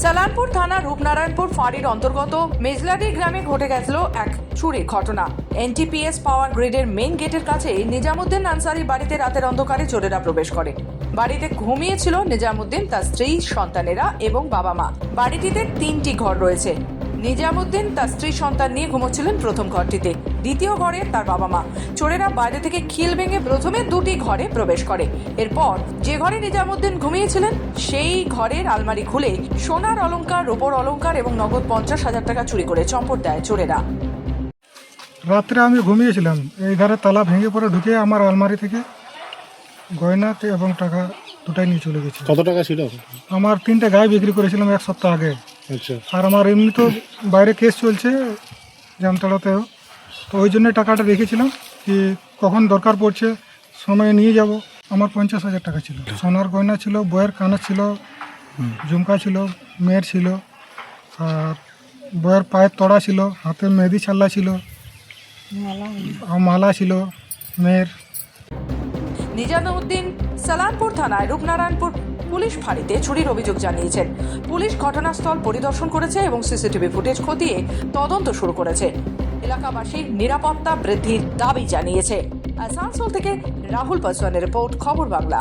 সালানপুর থানা রূপনারায়ণপুর ফাঁড়ির অন্তর্গত মেজলাডি গ্রামে ঘটে গেছিল এক চুরির ঘটনা। এনটিপিএস পাওয়ার গ্রিডের মেন গেটের কাছে নিজামুদ্দিন আনসারি বাড়িতে রাতের অন্ধকারে চোরেরা প্রবেশ করে। বাড়িতে ঘুমিয়েছিল নিজামুদ্দিন, তার স্ত্রী, সন্তানেরা এবং বাবা মা। বাড়িটিতে তিনটি ঘর রয়েছে। নিজামুদ্দিন তার স্ত্রী সন্তান নিয়ে ঘুমোচ্ছিলেন প্রথম ঘরটিতে। দ্বিতীয় ঘরে তার বাবা মা। চোরেরা বাইরে থেকে খিল ভেঙে প্রথমে দুটি ঘরে প্রবেশ করে। এরপর যে ঘরে নিজামুদ্দিন ঘুমিয়েছিলেন সেই ঘরের আলমারি খুলে সোনার অলঙ্কার রূপোর অলংকার এবং নগদ পঞ্চাশ হাজার টাকা চুরি করে চম্পট দেয় চোরেরা। রাত্রে আমি ঘুমিয়েছিলাম। এই ধারে তালা ভেঙে পড়ে ঢুকে আমার আলমারি থেকে গয়নাতে এবং টাকা দুটাই নিয়ে চলে গেছে কত টাকা ছিল? আমার তিনটে গায়ে বিক্রি করেছিলাম এক সপ্তাহ আগে। আচ্ছা। আর আমার এমনি তো বাইরে কেস চলছে জামতলাতেও। তো ওই জন্য টাকাটা রেখেছিলাম কি কখন দরকার পড়ছে সময়ে নিয়ে যাব। আমার পঞ্চাশ হাজার টাকা ছিল। সোনার গয়না ছিল বইয়ের কানা ছিল ঝুমকা ছিল মেয়ের ছিল আর বইয়ের পায়ের তড়া ছিল হাতে মেহেদি ছাল্লা ছিল আর মালা ছিল মেয়ের। নিজামুদ্দিন সালানপুর থানায় রূপনারায়ণপুর পুলিশ ফাঁড়িতে চুরির অভিযোগ জানিয়েছেন। পুলিশ ঘটনাস্থল পরিদর্শন করেছে এবং সিসিটিভি ফুটেজ খতিয়ে তদন্ত শুরু করেছে। এলাকাবাসীর নিরাপত্তা বৃদ্ধির দাবি জানিয়েছে। আসানসোল থেকে রাহুল পাসওয়ানের রিপোর্ট, খবর বাংলা।